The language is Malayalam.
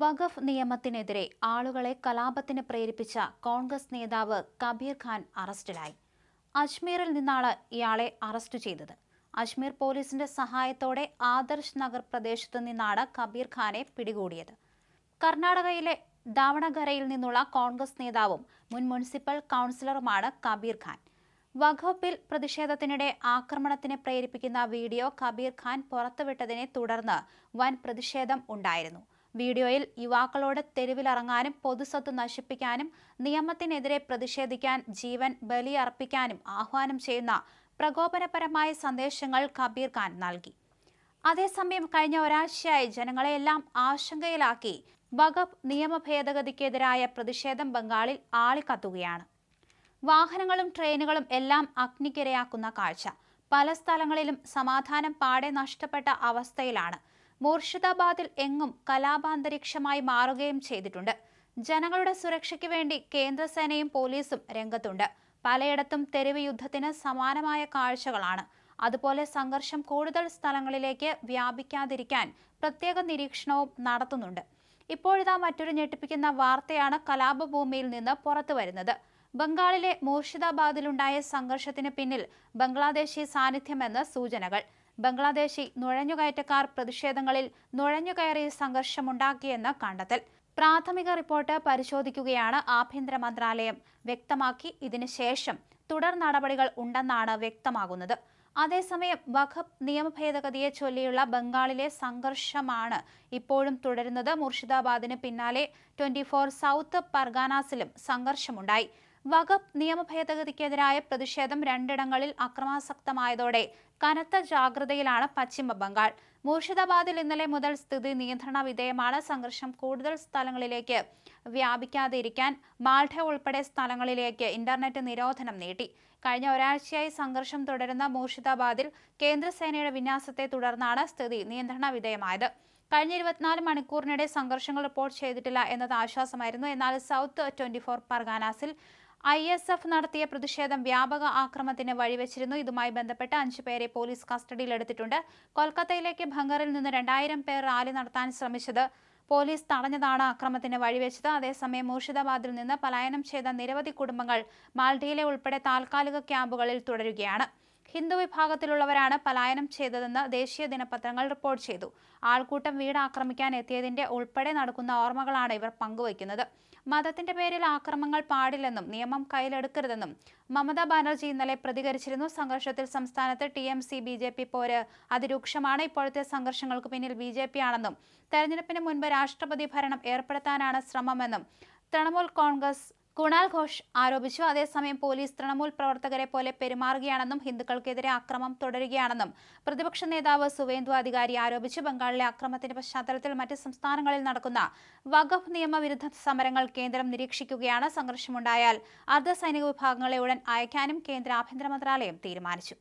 വഖഫ് നിയമത്തിനെതിരെ ആളുകളെ കലാപത്തിന് പ്രേരിപ്പിച്ച കോൺഗ്രസ് നേതാവ് കബീർ ഖാൻ അറസ്റ്റിലായി. അജ്മീറിൽ നിന്നാണ് ഇയാളെ അറസ്റ്റ് ചെയ്തത്. അജ്മീർ പോലീസിന്റെ സഹായത്തോടെ ആദർശ് നഗർ പ്രദേശത്തു നിന്നാണ് കബീർ ഖാനെ പിടികൂടിയത്. കർണാടകയിലെ ദാവണഗരയിൽ നിന്നുള്ള കോൺഗ്രസ് നേതാവും മുൻ മുനിസിപ്പൽ കൗൺസിലറുമാണ് കബീർ ഖാൻ. വഖഫ് പ്രതിഷേധത്തിനിടെ ആക്രമണത്തിന് പ്രേരിപ്പിക്കുന്ന വീഡിയോ കബീർ ഖാൻ പുറത്തുവിട്ടതിനെ തുടർന്ന് വൻ പ്രതിഷേധം ഉണ്ടായിരുന്നു. വീഡിയോയിൽ യുവാക്കളോട് തെരുവിലിറങ്ങാനും പൊതുസ്വത്ത് നശിപ്പിക്കാനും നിയമത്തിനെതിരെ പ്രതിഷേധിക്കാൻ ജീവൻ ബലിയർപ്പിക്കാനും ആഹ്വാനം ചെയ്യുന്ന പ്രകോപനപരമായ സന്ദേശങ്ങൾ കബീർ ഖാൻ നൽകി. അതേസമയം കഴിഞ്ഞ ഒരാഴ്ചയായി ജനങ്ങളെയെല്ലാം ആശങ്കയിലാക്കി വകഫ് നിയമ ഭേദഗതിക്കെതിരായ പ്രതിഷേധം ബംഗാളിൽ ആളിക്കത്തുകയാണ്. വാഹനങ്ങളും ട്രെയിനുകളും എല്ലാം അഗ്നിക്കിരയാക്കുന്ന കാഴ്ച. പല സ്ഥലങ്ങളിലും സമാധാനം പാടെ നഷ്ടപ്പെട്ട അവസ്ഥയിലാണ് മൂർഷിദാബാദിൽ എങ്ങും കലാപാന്തരീക്ഷമായി മാറുകയും ചെയ്തിട്ടുണ്ട്. ജനങ്ങളുടെ സുരക്ഷയ്ക്ക് വേണ്ടി കേന്ദ്രസേനയും പോലീസും രംഗത്തുണ്ട്. പലയിടത്തും തെരുവ് യുദ്ധത്തിന് സമാനമായ കാഴ്ചകളാണ്. അതുപോലെ സംഘർഷം കൂടുതൽ സ്ഥലങ്ങളിലേക്ക് വ്യാപിക്കാതിരിക്കാൻ പ്രത്യേക നിരീക്ഷണവും നടത്തുന്നുണ്ട്. ഇപ്പോഴിതാ മറ്റൊരു ഞെട്ടിപ്പിക്കുന്ന വാർത്തയാണ് കലാപഭൂമിയിൽ നിന്ന് പുറത്തു വരുന്നത്. ബംഗാളിലെ മൂർഷിദാബാദിലുണ്ടായ സംഘർഷത്തിന് പിന്നിൽ ബംഗ്ലാദേശി സാന്നിധ്യമെന്ന് സൂചനകൾ. ബംഗ്ലാദേശി നുഴഞ്ഞുകയറ്റക്കാർ പ്രതിഷേധങ്ങളിൽ നുഴഞ്ഞുകയറി സംഘർഷമുണ്ടാക്കിയെന്ന് കണ്ടെത്തൽ. പ്രാഥമിക റിപ്പോർട്ട് പരിശോധിക്കുകയാണ് ആഭ്യന്തര മന്ത്രാലയം. വ്യക്തമാക്കി ഇതിനുശേഷം തുടർ നടപടികൾ ഉണ്ടെന്നാണ് വ്യക്തമാകുന്നത്. അതേസമയം വഖഫ് നിയമ ഭേദഗതിയെ ചൊല്ലിയുള്ള ബംഗാളിലെ സംഘർഷമാണ് ഇപ്പോഴും തുടരുന്നത്. മുർഷിദാബാദിന് പിന്നാലെ ട്വന്റി ഫോർ സൗത്ത് പർഗാനാസിലും സംഘർഷമുണ്ടായി. വഖഫ് നിയമ ഭേദഗതിക്കെതിരായ പ്രതിഷേധം രണ്ടിടങ്ങളിൽ അക്രമാസക്തമായതോടെ കനത്ത ജാഗ്രതയിലാണ് പശ്ചിമ ബംഗാൾ. മൂർഷിദാബാദിൽ ഇന്നലെ മുതൽ സ്ഥിതി നിയന്ത്രണ വിധേയമാണ്. സംഘർഷം കൂടുതൽ സ്ഥലങ്ങളിലേക്ക് വ്യാപിക്കാതിരിക്കാൻ മാൾഡ ഉൾപ്പെടെ സ്ഥലങ്ങളിലേക്ക് ഇന്റർനെറ്റ് നിരോധനം നീട്ടി. കഴിഞ്ഞ ഒരാഴ്ചയായി സംഘർഷം തുടരുന്ന മൂർഷിദാബാദിൽ കേന്ദ്രസേനയുടെ വിന്യാസത്തെ തുടർന്നാണ് സ്ഥിതി നിയന്ത്രണ വിധേയമായത്. കഴിഞ്ഞ ഇരുപത്തിനാല് മണിക്കൂറിനിടെ സംഘർഷങ്ങൾ റിപ്പോർട്ട് ചെയ്തിട്ടില്ല എന്നത് ആശ്വാസമായിരുന്നു. എന്നാൽ സൗത്ത് ട്വന്റി ഫോർ പർഗാനാസിൽ ഐ എസ് എഫ് നടത്തിയ പ്രതിഷേധം വ്യാപക ആക്രമത്തിന് വഴിവെച്ചിരുന്നു. ഇതുമായി ബന്ധപ്പെട്ട് അഞ്ചു പേരെ പോലീസ് കസ്റ്റഡിയിലെടുത്തിട്ടുണ്ട് കൊൽക്കത്തയിലേക്ക് ഭംഗറിൽ നിന്ന് രണ്ടായിരം പേർ റാലി നടത്താൻ ശ്രമിച്ചത് പോലീസ് തടഞ്ഞതാണ് അക്രമത്തിന് വഴിവെച്ചത്. അതേസമയം മൂർഷിദാബാദിൽ നിന്ന് പലായനം ചെയ്ത നിരവധി കുടുംബങ്ങൾ മാൽഡീയിലെ ഉൾപ്പെടെ താൽക്കാലിക ക്യാമ്പുകളിൽ തുടരുകയാണ്. ഹിന്ദു വിഭാഗത്തിലുള്ളവരാണ് പലായനം ചെയ്തതെന്ന് ദേശീയ ദിനപത്രങ്ങൾ റിപ്പോർട്ട് ചെയ്തു. ആൾക്കൂട്ടം വീട് ആക്രമിക്കാൻ എത്തിയതിന്റെ ഉൾപ്പെടെ നടക്കുന്ന ഓർമ്മകളാണ് ഇവർ പങ്കുവയ്ക്കുന്നത്. മതത്തിന്റെ പേരിൽ ആക്രമങ്ങൾ പാടില്ലെന്നും നിയമം കയ്യിലെടുക്കരുതെന്നും മമതാ ബാനർജി ഇന്നലെ പ്രതികരിച്ചിരുന്നു. സംഘർഷത്തിൽ സംസ്ഥാനത്ത് T M C B J P പോര് അതിരൂക്ഷമാണ്. ഇപ്പോഴത്തെ സംഘർഷങ്ങൾക്ക് പിന്നിൽ ബി ജെ പി ആണെന്നും തെരഞ്ഞെടുപ്പിന് മുൻപ് രാഷ്ട്രപതി ഭരണം ഏർപ്പെടുത്താനാണ് ശ്രമമെന്നും തൃണമൂൽ കോൺഗ്രസ് കുണാൽ ഘോഷ് ആരോപിച്ചു. അതേസമയം പോലീസ് തൃണമൂൽ പ്രവർത്തകരെ പോലെ പെരുമാറുകയാണെന്നും ഹിന്ദുക്കൾക്കെതിരെ അക്രമം തുടരുകയാണെന്നും പ്രതിപക്ഷ നേതാവ് സുവേന്ദു അധികാരി ആരോപിച്ചു. ബംഗാളിലെ അക്രമത്തിന്റെ പശ്ചാത്തലത്തിൽ മറ്റ് സംസ്ഥാനങ്ങളിൽ നടക്കുന്ന വഖഫ് നിയമവിരുദ്ധ സമരങ്ങൾ കേന്ദ്രം നിരീക്ഷിക്കുകയാണ്. സംഘർഷമുണ്ടായാൽ അർദ്ധസൈനിക വിഭാഗങ്ങളെ ഉടൻ അയക്കാനും കേന്ദ്ര ആഭ്യന്തര മന്ത്രാലയം തീരുമാനിച്ചു.